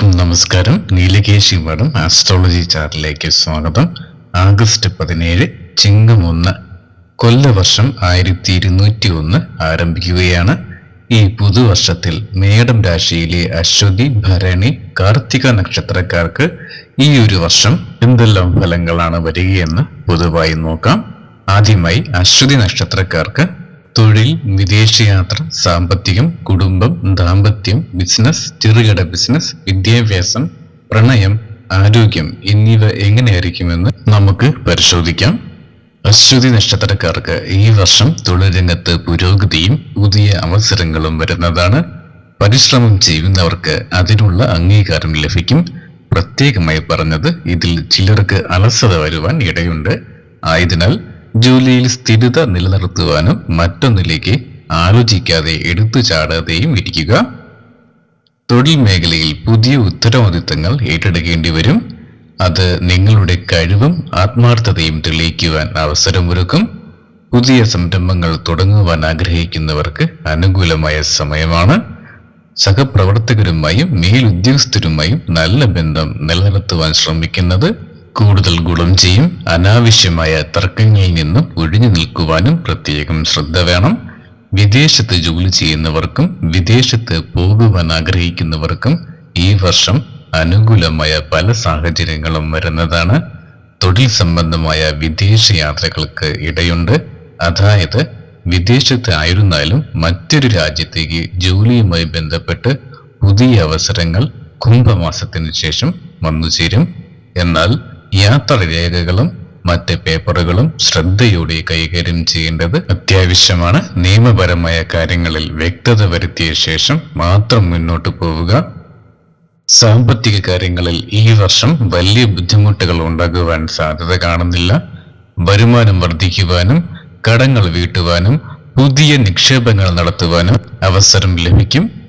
എല്ലാവർക്കും നമസ്കാരം. നീലകേശി വടം ആസ്ട്രോളജി ചാർട്ടിലേക്ക് സ്വാഗതം. ആഗസ്റ്റ് പതിനേഴ് ചിങ്ങം ഒന്ന് കൊല്ലവർഷം ആയിരത്തി ഇരുന്നൂറ്റി ഒന്ന് ആരംഭിക്കുകയാണ്. ഈ പുതുവർഷത്തിൽ മേടം രാശിയിലെ അശ്വതി ഭരണി കാർത്തിക നക്ഷത്രക്കാർക്ക് ഈ ഒരു വർഷം എന്തെല്ലാം ഫലങ്ങളാണ് വരികയെന്ന് പൊതുവായി നോക്കാം. ആദ്യമായി അശ്വതി നക്ഷത്രക്കാർക്ക് തൊഴിൽ വിദേശയാത്ര സാമ്പത്തികം കുടുംബം ദാമ്പത്യം ബിസിനസ് ചെറുകിട ബിസിനസ് വിദ്യാഭ്യാസം പ്രണയം ആരോഗ്യം എന്നിവ എങ്ങനെയായിരിക്കുമെന്ന് നമുക്ക് പരിശോധിക്കാം. അശ്വതി നക്ഷത്രക്കാർക്ക് ഈ വർഷം തൊഴിൽ രംഗത്ത് പുരോഗതിയും പുതിയ അവസരങ്ങളും വരുന്നതാണ്. പരിശ്രമം ചെയ്യുന്നവർക്ക് അതിനുള്ള അംഗീകാരം ലഭിക്കും. പ്രത്യേകമായി പറഞ്ഞത് ഇതിൽ ചിലർക്ക് അലസത വരുവാൻ ഇടയുണ്ട്. ആയതിനാൽ ജോലിയിൽ സ്ഥിരത നിലനിർത്തുവാനും മറ്റൊന്നിലേക്ക് ആലോചിക്കാതെ എടുത്തു ചാടാതെയും ഇരിക്കുക. തൊഴിൽ മേഖലയിൽ പുതിയ ഉത്തരവാദിത്തങ്ങൾ ഏറ്റെടുക്കേണ്ടി വരും. അത് നിങ്ങളുടെ കഴിവും ആത്മാർത്ഥതയും തെളിയിക്കുവാൻ അവസരമൊരുക്കും. പുതിയ സംരംഭങ്ങൾ തുടങ്ങുവാൻ ആഗ്രഹിക്കുന്നവർക്ക് അനുകൂലമായ സമയമാണ്. സഹപ്രവർത്തകരുമായും മേലുദ്യോഗസ്ഥരുമായും നല്ല ബന്ധം നിലനിർത്തുവാൻ ശ്രമിക്കുന്നത് കൂടുതൽ ഗുണം ചെയ്യും. അനാവശ്യമായ തർക്കങ്ങളിൽ നിന്നും ഒഴിഞ്ഞു നിൽക്കുവാനും പ്രത്യേകം ശ്രദ്ധ വേണം. വിദേശത്ത് ജോലി ചെയ്യുന്നവർക്കും വിദേശത്ത് പോകുവാൻ ആഗ്രഹിക്കുന്നവർക്കും ഈ വർഷം അനുകൂലമായ പല സാഹചര്യങ്ങളും വരുന്നതാണ്. തൊഴിൽ സംബന്ധമായ വിദേശ യാത്രകൾക്ക് ഇടയുണ്ട്. അതായത് വിദേശത്ത് ആയിരുന്നാലും മറ്റൊരു രാജ്യത്തേക്ക് ജോലിയുമായി ബന്ധപ്പെട്ട് പുതിയ അവസരങ്ങൾ കുംഭമാസത്തിനു ശേഷം വന്നു ചേരും എന്നാൽ യാത്ര രേഖകളും മറ്റ് പേപ്പറുകളും ശ്രദ്ധയോടെ കൈകാര്യം ചെയ്യേണ്ടത് അത്യാവശ്യമാണ്. നിയമപരമായ കാര്യങ്ങളിൽ വ്യക്തത വരുത്തിയ ശേഷം മാത്രം മുന്നോട്ട് പോവുക. സാമ്പത്തിക കാര്യങ്ങളിൽ ഈ വർഷം വലിയ ബുദ്ധിമുട്ടുകൾ ഉണ്ടാകുവാൻ സാധ്യത കാണുന്നില്ല. വരുമാനം വർദ്ധിക്കുവാനും കടങ്ങൾ വീട്ടുവാനും പുതിയ നിക്ഷേപങ്ങൾ നടത്തുവാനും അവസരം ലഭിക്കും.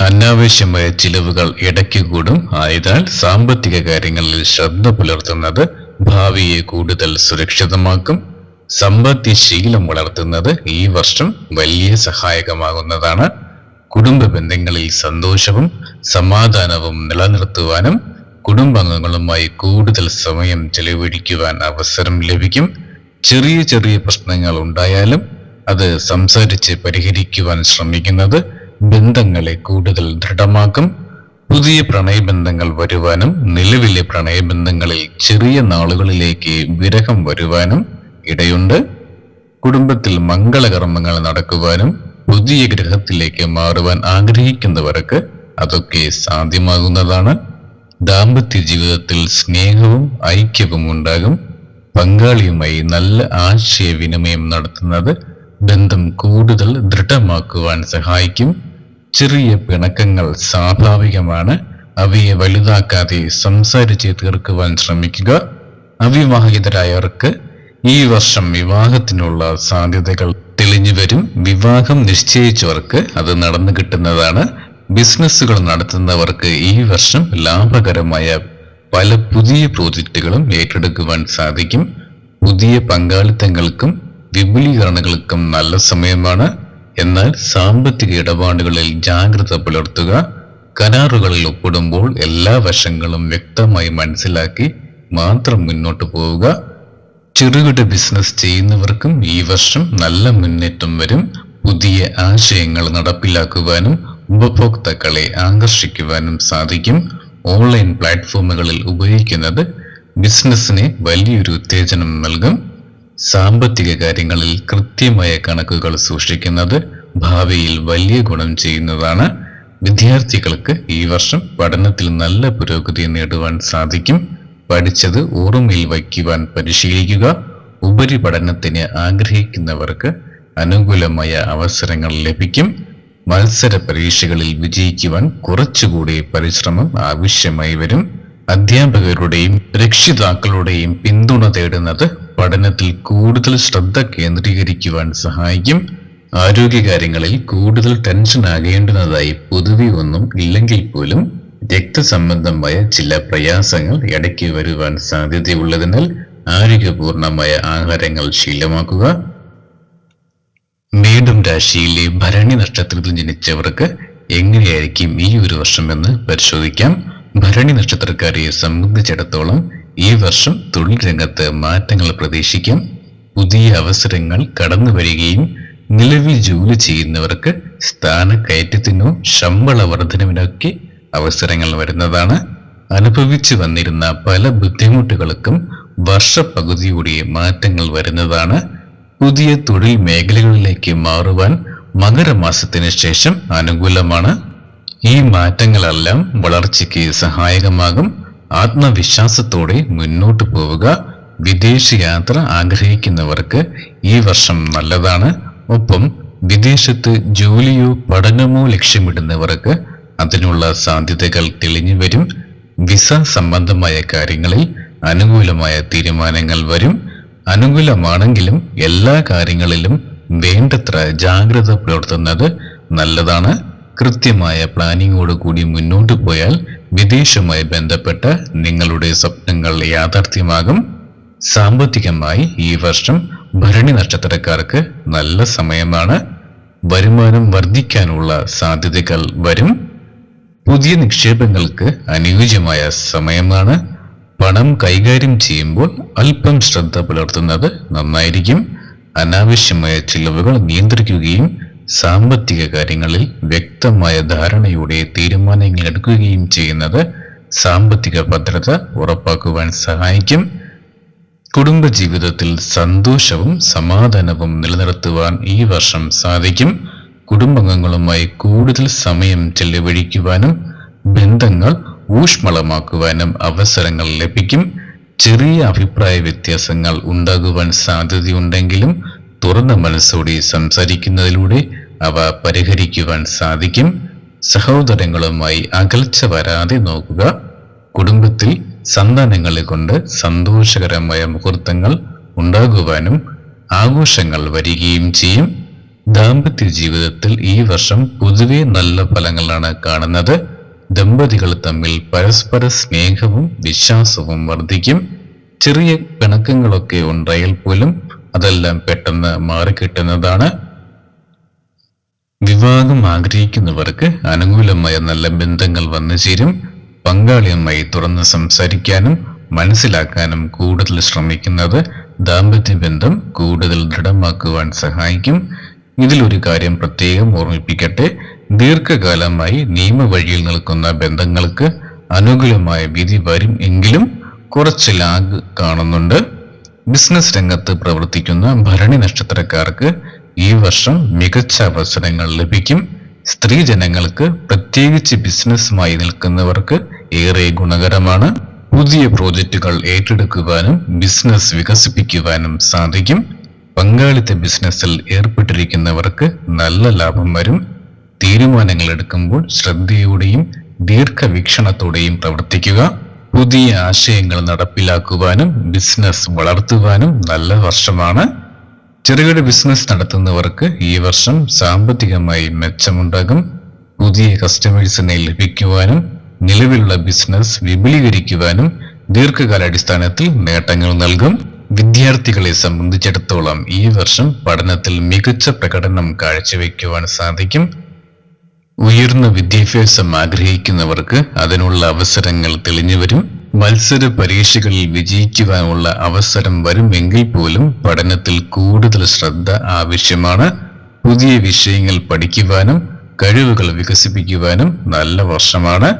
അനാവശ്യമായ ചിലവുകൾ ഇടയ്ക്ക് കൂടും. ആയതിനാൽ സാമ്പത്തിക കാര്യങ്ങളിൽ ശ്രദ്ധ പുലർത്തുന്നത് ഭാവിയെ കൂടുതൽ സുരക്ഷിതമാക്കും. സമ്പത്തി ശീലം വളർത്തുന്നത് ഈ വർഷം വലിയ സഹായകമാകുന്നതാണ്. കുടുംബ ബന്ധങ്ങളിൽ സന്തോഷവും സമാധാനവും നിലനിർത്തുവാനും കുടുംബാംഗങ്ങളുമായി കൂടുതൽ സമയം ചെലവഴിക്കുവാൻ അവസരം ലഭിക്കും. ചെറിയ ചെറിയ പ്രശ്നങ്ങൾ ഉണ്ടായാലും അത് സംസാരിച്ച് പരിഹരിക്കുവാൻ ശ്രമിക്കുന്നത് ബന്ധങ്ങളെ കൂടുതൽ ദൃഢമാക്കും. പുതിയ പ്രണയബന്ധങ്ങൾ വരുവാനും നിലവിലെ പ്രണയബന്ധങ്ങളിൽ ചെറിയ നാളുകളിലേക്ക് വിരഹം വരുവാനും ഇടയുണ്ട്. കുടുംബത്തിൽ മംഗളകർമ്മങ്ങൾ നടക്കുവാനും പുതിയ ഗ്രഹത്തിലേക്ക് മാറുവാൻ ആഗ്രഹിക്കുന്നവർക്ക് അതൊക്കെ സാധ്യമാകുന്നതാണ്. ദാമ്പത്യ ജീവിതത്തിൽ സ്നേഹവും ഐക്യവും ഉണ്ടാകും. പങ്കാളിയുമായി നല്ല ആശയവിനിമയം നടത്തുന്നത് ബന്ധം കൂടുതൽ ദൃഢമാക്കുവാൻ സഹായിക്കും. ചെറിയ പിണക്കങ്ങൾ സ്വാഭാവികമാണ്. അവയെ വലുതാക്കാതെ സംസാരിച്ച് തീർക്കുവാൻ ശ്രമിക്കുക. അവിവാഹിതരായവർക്ക് ഈ വർഷം വിവാഹത്തിനുള്ള സാധ്യതകൾ തെളിഞ്ഞു വരും. വിവാഹം നിശ്ചയിച്ചവർക്ക് അത് നടന്നു കിട്ടുന്നതാണ്. ബിസിനസ്സുകൾ നടത്തുന്നവർക്ക് ഈ വർഷം ലാഭകരമായ പല പുതിയ പ്രോജക്റ്റുകളും ഏറ്റെടുക്കുവാൻ സാധിക്കും. പുതിയ പങ്കാളിത്തങ്ങൾക്കും വിപുലീകരണങ്ങൾക്കും നല്ല സമയമാണ്. എന്നാൽ സാമ്പത്തിക ഇടപാടുകളിൽ ജാഗ്രത പുലർത്തുക കരാറുകളിൽ ഒപ്പിടുമ്പോൾ എല്ലാ വശങ്ങളും വ്യക്തമായി മനസ്സിലാക്കി മാത്രം മുന്നോട്ട് പോവുക. ചെറുകിട ബിസിനസ് ചെയ്യുന്നവർക്കും ഈ വർഷം നല്ല മുന്നേറ്റം വരും. പുതിയ ആശയങ്ങൾ നടപ്പിലാക്കുവാനും ഉപഭോക്താക്കളെ ആകർഷിക്കുവാനും സാധിക്കും. ഓൺലൈൻ പ്ലാറ്റ്ഫോമുകളിൽ ഉപയോഗിക്കുന്നത് ബിസിനസ്സിന് വലിയൊരു ഉത്തേജനം നൽകും. സാമ്പത്തിക കാര്യങ്ങളിൽ കൃത്യമായ കണക്കുകൾ സൂക്ഷിക്കുന്നത് ഭാവിയിൽ വലിയ ഗുണം ചെയ്യുന്നതാണ് വിദ്യാർത്ഥികൾക്ക് ഈ വർഷം പഠനത്തിൽ നല്ല പുരോഗതി നേടുവാൻ സാധിക്കും. പഠിച്ചത് ഓർമ്മയിൽ വയ്ക്കുവാൻ പരിശീലിക്കുക. ഉപരിപഠനത്തിന് ആഗ്രഹിക്കുന്നവർക്ക് അനുകൂലമായ അവസരങ്ങൾ ലഭിക്കും. മത്സര പരീക്ഷകളിൽ വിജയിക്കുവാൻ കുറച്ചുകൂടി പരിശ്രമം ആവശ്യമായി വരും. അധ്യാപകരുടെയും രക്ഷിതാക്കളുടെയും പിന്തുണ തേടുന്നത് പഠനത്തിൽ കൂടുതൽ ശ്രദ്ധ കേന്ദ്രീകരിക്കുവാൻ സഹായിക്കും. ആരോഗ്യകാര്യങ്ങളിൽ കൂടുതൽ ടെൻഷൻ ആകേണ്ടുന്നതായി പൊതുവെ ഒന്നും ഇല്ലെങ്കിൽ പോലും രക്തസംബന്ധമായ ചില പ്രയാസങ്ങൾ ഇടയ്ക്ക് വരുവാൻ സാധ്യതയുള്ളതിനാൽ ആരോഗ്യപൂർണമായ ആഹാരങ്ങൾ ശീലമാക്കുക. മേടം രാശിയിലെ ഭരണി നക്ഷത്രത്തിൽ ജനിച്ചവർക്ക് എങ്ങനെയായിരിക്കും ഈ ഒരു വർഷം എന്ന് പരിശോധിക്കാം. ഭരണി നക്ഷത്രക്കാരെ സംബന്ധിച്ചിടത്തോളം ഈ വർഷം തൊഴിൽ രംഗത്ത് മാറ്റങ്ങൾ പ്രതീക്ഷിക്കാം. പുതിയ അവസരങ്ങൾ കടന്നു വരികയും നിലവിൽ ജോലി ചെയ്യുന്നവർക്ക് സ്ഥാനക്കയറ്റത്തിനോ ശമ്പള വർധനവിനൊക്കെ അവസരങ്ങൾ വരുന്നതാണ്. അനുഭവിച്ചു വന്നിരുന്ന പല ബുദ്ധിമുട്ടുകൾക്കും വർഷപ്പകുതിയോടെ മാറ്റങ്ങൾ വരുന്നതാണ്. പുതിയ തൊഴിൽ മേഖലകളിലേക്ക് മാറുവാൻ മകരമാസത്തിന് ശേഷം അനുകൂലമാണ്. ഈ മാറ്റങ്ങളെല്ലാം വളർച്ചയ്ക്ക് സഹായകമാകും. ആത്മവിശ്വാസത്തോടെ മുന്നോട്ട് പോവുക. വിദേശയാത്ര ആഗ്രഹിക്കുന്നവർക്ക് ഈ വർഷം നല്ലതാണ്. ഒപ്പം വിദേശത്ത് ജോലിയോ പഠനമോ ലക്ഷ്യമിടുന്നവർക്ക് അതിനുള്ള സാധ്യതകൾ തെളിഞ്ഞു വരും. വിസ സംബന്ധമായ കാര്യങ്ങളിൽ അനുകൂലമായ തീരുമാനങ്ങൾ വരും. അനുകൂലമാണെങ്കിലും എല്ലാ കാര്യങ്ങളിലും വേണ്ടത്ര ജാഗ്രത പുലർത്തുന്നത് നല്ലതാണ്. കൃത്യമായ പ്ലാനിങ്ങോട് കൂടി മുന്നോട്ട് പോയാൽ വിദേശവുമായി ബന്ധപ്പെട്ട നിങ്ങളുടെ സ്വപ്നങ്ങൾ യാഥാർത്ഥ്യമാകും. സാമ്പത്തികമായി ഈ വർഷം ഭരണി നക്ഷത്രക്കാർക്ക് നല്ല സമയമാണ്. വരുമാനം വർദ്ധിക്കാനുള്ള സാധ്യതകൾ വരും. പുതിയ നിക്ഷേപങ്ങൾക്ക് അനുയോജ്യമായ സമയമാണ്. പണം കൈകാര്യം ചെയ്യുമ്പോൾ അല്പം ശ്രദ്ധ പുലർത്തുന്നത് നന്നായിരിക്കും. അനാവശ്യമായ ചിലവുകൾ നിയന്ത്രിക്കുകയും സാമ്പത്തിക കാര്യങ്ങളിൽ വ്യക്തമായ ധാരണയോടെ തീരുമാനങ്ങൾ എടുക്കുകയും ചെയ്യുന്നത് സാമ്പത്തിക ഭദ്രത ഉറപ്പാക്കുവാൻ സഹായിക്കും. കുടുംബജീവിതത്തിൽ സന്തോഷവും സമാധാനവും നിലനിർത്തുവാൻ ഈ വർഷം സാധിക്കും. കുടുംബാംഗങ്ങളുമായി കൂടുതൽ സമയം ചെലവഴിക്കുവാനും ബന്ധങ്ങൾ ഊഷ്മളമാക്കുവാനും അവസരങ്ങൾ ലഭിക്കും. ചെറിയ അഭിപ്രായ വ്യത്യാസങ്ങൾ ഉണ്ടാകുവാൻ സാധ്യതയുണ്ടെങ്കിലും തുറന്ന മനസ്സോടെ സംസാരിക്കുന്നതിലൂടെ അവ പരിഹരിക്കുവാൻ സാധിക്കും. സഹോദരങ്ങളുമായി അകൽച്ച വരാതെ നോക്കുക. കുടുംബത്തിൽ സന്താനങ്ങളെ കൊണ്ട് സന്തോഷകരമായ മുഹൂർത്തങ്ങൾ ഉണ്ടാകുവാനും ആഘോഷങ്ങൾ വരികയും ചെയ്യും. ദാമ്പത്യ ജീവിതത്തിൽ ഈ വർഷം പൊതുവെ നല്ല ഫലങ്ങളാണ് കാണുന്നത്. ദമ്പതികൾ തമ്മിൽ പരസ്പര സ്നേഹവും വിശ്വാസവും വർദ്ധിക്കും. ചെറിയ പിണക്കങ്ങളൊക്കെ ഉണ്ടായാൽ പോലും അതെല്ലാം പെട്ടെന്ന് മാറിക്കിട്ടുന്നതാണ്. വിവാഹം ആഗ്രഹിക്കുന്നവർക്ക് അനുകൂലമായ നല്ല ബന്ധങ്ങൾ വന്നു ചേരും പങ്കാളിയുമായി തുറന്ന് സംസാരിക്കാനും മനസ്സിലാക്കാനും കൂടുതൽ ശ്രമിക്കുന്നത് ദാമ്പത്യ ബന്ധം കൂടുതൽ ദൃഢമാക്കുവാൻ സഹായിക്കും. ഇതിലൊരു കാര്യം പ്രത്യേകം ഓർമ്മിപ്പിക്കട്ടെ. ദീർഘകാലമായി നിയമവഴിയിൽ നിൽക്കുന്ന ബന്ധങ്ങൾക്ക് അനുകൂലമായ വിധി വരും എങ്കിലും കുറച്ച് ലാഗ് കാണുന്നുണ്ട്. ബിസിനസ് രംഗത്ത് പ്രവർത്തിക്കുന്ന ഭരണി നക്ഷത്രക്കാർക്ക് ഈ വർഷം മികച്ച അവസരങ്ങൾ ലഭിക്കും. സ്ത്രീ ജനങ്ങൾക്ക് പ്രത്യേകിച്ച് ബിസിനസ്സുമായി നിൽക്കുന്നവർക്ക് ഏറെ ഗുണകരമാണ് പുതിയ പ്രോജക്റ്റുകൾ ഏറ്റെടുക്കുവാനും ബിസിനസ് വികസിപ്പിക്കുവാനും സാധിക്കും. പങ്കാളിത്ത ബിസിനസ്സിൽ ഏർപ്പെട്ടിരിക്കുന്നവർക്ക് നല്ല ലാഭം വരും. തീരുമാനങ്ങൾ എടുക്കുമ്പോൾ ശ്രദ്ധയോടെയും ദീർഘവീക്ഷണത്തോടെയും പ്രവർത്തിക്കുക. പുതിയ ആശയങ്ങൾ നടപ്പിലാക്കുവാനും ബിസിനസ് വളർത്തുവാനും നല്ല വർഷമാണ്. ചെറുകിട ബിസിനസ് നടത്തുന്നവർക്ക് ഈ വർഷം സാമ്പത്തികമായി മെച്ചമുണ്ടാകും. പുതിയ കസ്റ്റമേഴ്സിനെ ലഭിക്കുവാനും നിലവിലുള്ള ബിസിനസ് വിപുലീകരിക്കുവാനും ദീർഘകാലാടിസ്ഥാനത്തിൽ നേട്ടങ്ങൾ നൽകും. വിദ്യാർത്ഥികളെ സംബന്ധിച്ചിടത്തോളം ഈ വർഷം പഠനത്തിൽ മികച്ച പ്രകടനം കാഴ്ചവെക്കുവാൻ സാധിക്കും. ഉയർന്ന വിദ്യാഭ്യാസം ആഗ്രഹിക്കുന്നവർക്ക് അതിനുള്ള അവസരങ്ങൾ തെളിഞ്ഞു വരും. മത്സര പരീക്ഷകളിൽ വിജയിക്കുവാനുള്ള അവസരം വരുമെങ്കിൽ പോലും പഠനത്തിൽ കൂടുതൽ ശ്രദ്ധ ആവശ്യമാണ്. പുതിയ വിഷയങ്ങൾ പഠിക്കുവാനും കഴിവുകൾ വികസിപ്പിക്കുവാനും നല്ല വർഷമാണ്.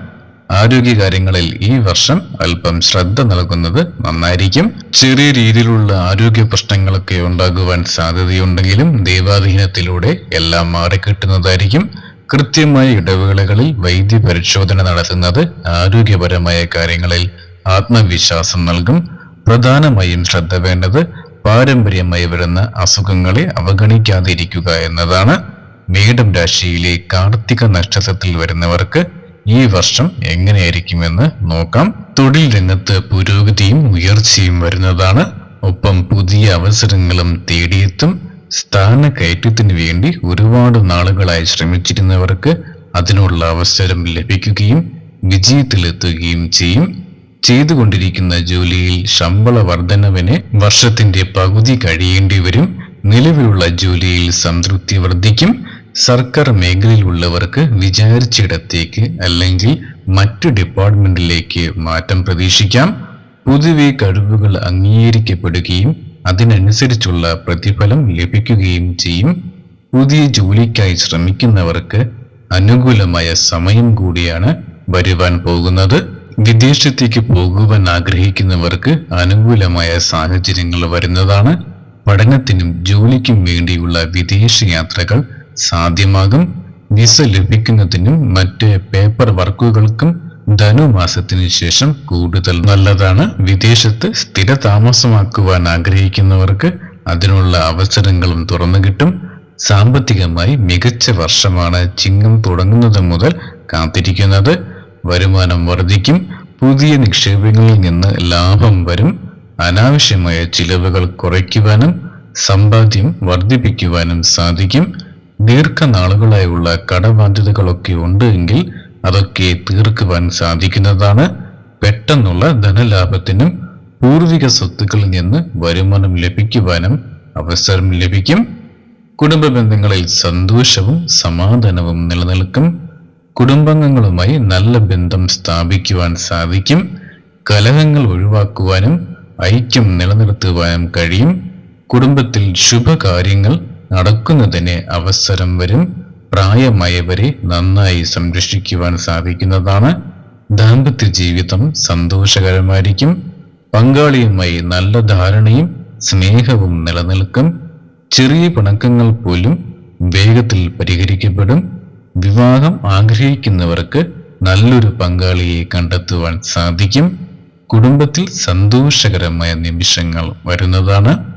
ആരോഗ്യകാര്യങ്ങളിൽ ഈ വർഷം അല്പം ശ്രദ്ധ നൽകുന്നത് നന്നായിരിക്കും. ചെറിയ രീതിയിലുള്ള ആരോഗ്യ പ്രശ്നങ്ങളൊക്കെ ഉണ്ടാകുവാൻ സാധ്യതയുണ്ടെങ്കിലും ദൈവാധീനത്തിലൂടെ എല്ലാം മാറിക്കിട്ടുന്നതായിരിക്കും. കൃത്യമായ ഇടവേളകളിൽ വൈദ്യ പരിശോധന നടത്തുന്നത് ആരോഗ്യപരമായ കാര്യങ്ങളിൽ ആത്മവിശ്വാസം നൽകും. പ്രധാനമായും ശ്രദ്ധ വേണ്ടത് പാരമ്പര്യമായി വരുന്ന അസുഖങ്ങളെ അവഗണിക്കാതിരിക്കുക എന്നതാണ്. മേടം രാശിയിലെ കാർത്തിക നക്ഷത്രത്തിൽ വരുന്നവർക്ക് ഈ വർഷം എങ്ങനെയായിരിക്കുമെന്ന് നോക്കാം. തൊഴിൽ രംഗത്ത് പുരോഗതിയും ഉയർച്ചയും വരുന്നതാണ്. ഒപ്പം പുതിയ അവസരങ്ങളും തേടിയെത്തും. സ്ഥാനക്കയറ്റത്തിന് വേണ്ടി ഒരുപാട് നാളുകളായി ശ്രമിച്ചിരുന്നവർക്ക് അതിനുള്ള അവസരം ലഭിക്കുകയും വിജയത്തിലെത്തുകയും ചെയ്യും. ചെയ്തുകൊണ്ടിരിക്കുന്ന ജോലിയിൽ ശമ്പള വർധനവിന് വർഷത്തിന്റെ പകുതി കഴിയേണ്ടി വരും. നിലവിലുള്ള ജോലിയിൽ സംതൃപ്തി വർദ്ധിക്കും. സർക്കാർ മേഖലയിലുള്ളവർക്ക് വിചാരിച്ചിടത്തേക്ക് അല്ലെങ്കിൽ മറ്റു ഡിപ്പാർട്ട്മെന്റിലേക്ക് മാറ്റം പ്രതീക്ഷിക്കാം. പൊതുവെ കഴിവുകൾ അംഗീകരിക്കപ്പെടുകയും അതിനനുസരിച്ചുള്ള പ്രതിഫലം ലഭിക്കുകയും ചെയ്യും. പുതിയ ജോലിക്കായി ശ്രമിക്കുന്നവർക്ക് അനുകൂലമായ സമയം കൂടിയാണ് വരുവാൻ പോകുന്നത്. വിദേശത്തേക്ക് പോകുവാൻ ആഗ്രഹിക്കുന്നവർക്ക് അനുകൂലമായ സാഹചര്യങ്ങൾ വരുന്നതാണ്. പഠനത്തിനും ജോലിക്കും വേണ്ടിയുള്ള വിദേശ യാത്രകൾ സാധ്യമാകും. വിസ ലഭിക്കുന്നതിനും മറ്റ് പേപ്പർ വർക്കുകൾക്കും ധനുമാസത്തിനു ശേഷം കൂടുതൽ നല്ലതാണ്. വിദേശത്ത് സ്ഥിര താമസമാക്കുവാൻ ആഗ്രഹിക്കുന്നവർക്ക് അതിനുള്ള അവസരങ്ങളും തുറന്നു കിട്ടും. സാമ്പത്തികമായി മികച്ച വർഷമാണ് ചിങ്ങം തുടങ്ങുന്നത് മുതൽ കാത്തിരിക്കുന്നത്. വരുമാനം വർദ്ധിക്കും. പുതിയ നിക്ഷേപങ്ങളിൽ നിന്ന് ലാഭം വരും. അനാവശ്യമായ ചിലവുകൾ കുറയ്ക്കുവാനും സമ്പാദ്യം വർദ്ധിപ്പിക്കുവാനും സാധിക്കും. ദീർഘനാളുകളായുള്ള കടബാധ്യതകളൊക്കെ ഉണ്ട് എങ്കിൽ അതൊക്കെ തീർക്കുവാൻ സാധിക്കുന്നതാണ് പെട്ടെന്നുള്ള ധനലാഭത്തിനും പൂർവിക സ്വത്തുക്കളിൽ നിന്ന് വരുമാനം ലഭിക്കുവാനും അവസരം ലഭിക്കും. കുടുംബ ബന്ധങ്ങളിൽ സന്തോഷവും സമാധാനവും നിലനിൽക്കും. കുടുംബാംഗങ്ങളുമായി നല്ല ബന്ധം സ്ഥാപിക്കുവാൻ സാധിക്കും. കലഹങ്ങൾ ഒഴിവാക്കുവാനും ഐക്യം നിലനിർത്തുവാനും കഴിയും. കുടുംബത്തിൽ ശുഭകാര്യങ്ങൾ നടക്കുന്നതിന് അവസരം വരും. പ്രായമായവരെ നന്നായി സംരക്ഷിക്കുവാൻ സാധിക്കുന്നതാണ് ദാമ്പത്യ ജീവിതം സന്തോഷകരമായിരിക്കും. പങ്കാളിയുമായി നല്ല ധാരണയും സ്നേഹവും നിലനിൽക്കും. ചെറിയ പിണക്കങ്ങൾ പോലും വേഗത്തിൽ പരിഹരിക്കപ്പെടും. വിവാഹം ആഗ്രഹിക്കുന്നവർക്ക് നല്ലൊരു പങ്കാളിയെ കണ്ടെത്തുവാൻ സാധിക്കും. കുടുംബത്തിൽ സന്തോഷകരമായ നിമിഷങ്ങൾ വരുന്നതാണ്.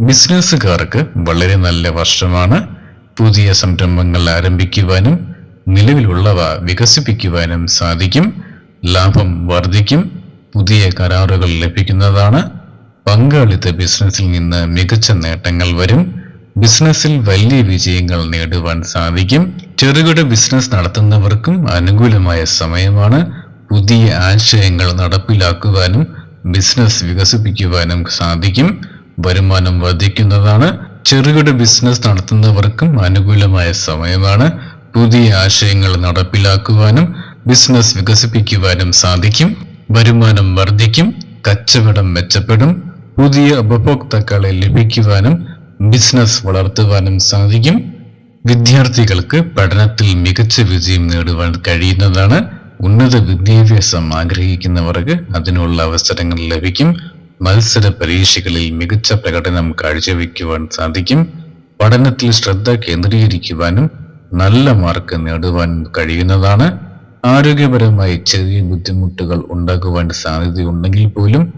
ബിസിനസ്സുകാർക്ക് വളരെ നല്ല വർഷമാണ്. പുതിയ സംരംഭങ്ങൾ ആരംഭിക്കുവാനും നിലവിലുള്ളവ വികസിപ്പിക്കുവാനും സാധിക്കും. ലാഭം വർദ്ധിക്കും. പുതിയ കരാറുകൾ ലഭിക്കുന്നതാണ്. പങ്കാളിത്ത ബിസിനസ്സിൽ നിന്ന് മികച്ച നേട്ടങ്ങൾ വരും. ബിസിനസ്സിൽ വലിയ വിജയങ്ങൾ നേടുവാൻ സാധിക്കും. ചെറുകിട ബിസിനസ് നടത്തുന്നവർക്കും അനുകൂലമായ സമയമാണ്. പുതിയ ആശയങ്ങൾ നടപ്പിലാക്കുവാനും ബിസിനസ് വികസിപ്പിക്കുവാനും സാധിക്കും. വരുമാനം വർദ്ധിക്കുന്നതാണ്. ചെറുകിട ബിസിനസ് നടത്തുന്നവർക്കും അനുകൂലമായ സമയമാണ്. പുതിയ ആശയങ്ങൾ നടപ്പിലാക്കുവാനും ബിസിനസ് വികസിപ്പിക്കുവാനും സാധിക്കും. വരുമാനം വർദ്ധിക്കും കച്ചവടം മെച്ചപ്പെടും പുതിയ ഉപഭോക്താക്കളെ ലഭിക്കുവാനും ബിസിനസ് വളർത്തുവാനും സാധിക്കും. വിദ്യാർത്ഥികൾക്ക് പഠനത്തിൽ മികച്ച വിജയം നേടുവാൻ കഴിയുന്നതാണ്. ഉന്നത വിദ്യാഭ്യാസം ആഗ്രഹിക്കുന്നവർക്ക് അതിനുള്ള അവസരങ്ങൾ ലഭിക്കും. മത്സര പരീക്ഷകളിൽ മികച്ച പ്രകടനം കാഴ്ചവെക്കുവാൻ സാധിക്കും. പഠനത്തിൽ ശ്രദ്ധ കേന്ദ്രീകരിക്കുവാനും നല്ല മാർക്ക് നേടുവാൻ കഴിയുന്നതാണ്. ആരോഗ്യപരമായി ചെറിയ ബുദ്ധിമുട്ടുകൾ ഉണ്ടാകുവാൻ സാധ്യതയുണ്ടെങ്കിൽ പോലും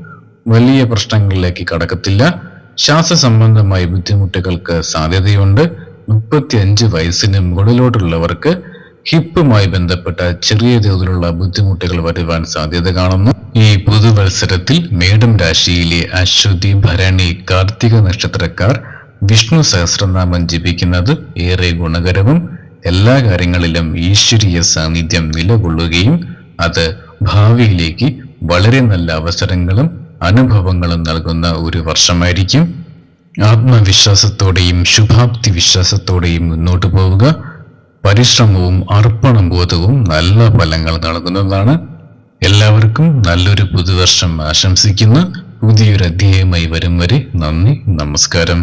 വലിയ പ്രശ്നങ്ങളിലേക്ക് കടക്കത്തില്ല. ശ്വാസ സംബന്ധമായ ബുദ്ധിമുട്ടുകൾക്ക് സാധ്യതയുണ്ട്. മുപ്പത്തിയഞ്ച് വയസ്സിന് മുകളിലോട്ടുള്ളവർക്ക് ഹിപ്പുമായി ബന്ധപ്പെട്ട ചെറിയ തോതിലുള്ള ബുദ്ധിമുട്ടുകൾ വരുവാൻ സാധ്യത കാണുന്നു. ഈ പുതുവത്സരത്തിൽ മേടം രാശിയിലെ അശ്വതി ഭരണി കാർത്തിക നക്ഷത്രക്കാർ വിഷ്ണു സഹസ്രനാമം ജപിക്കുന്നത് ഏറെ ഗുണകരവും എല്ലാ കാര്യങ്ങളിലും ഈശ്വരീയ സാന്നിധ്യം നിലകൊള്ളുകയും അത് ഭാവിയിലേക്ക് വളരെ നല്ല അവസരങ്ങളും അനുഭവങ്ങളും നൽകുന്ന ഒരു വർഷമായിരിക്കും. ആത്മവിശ്വാസത്തോടെയും ശുഭാപ്തി വിശ്വാസത്തോടെയും മുന്നോട്ട് പോവുക. പരിശ്രമവും അർപ്പണബോധവും നല്ല ഫലങ്ങൾ നൽകുന്നതാണ്. എല്ലാവർക്കും നല്ലൊരു പുതുവർഷം ആശംസിക്കുന്ന. പുതിയൊരു അധ്യായമായി വരും വരെ നന്ദി നമസ്കാരം.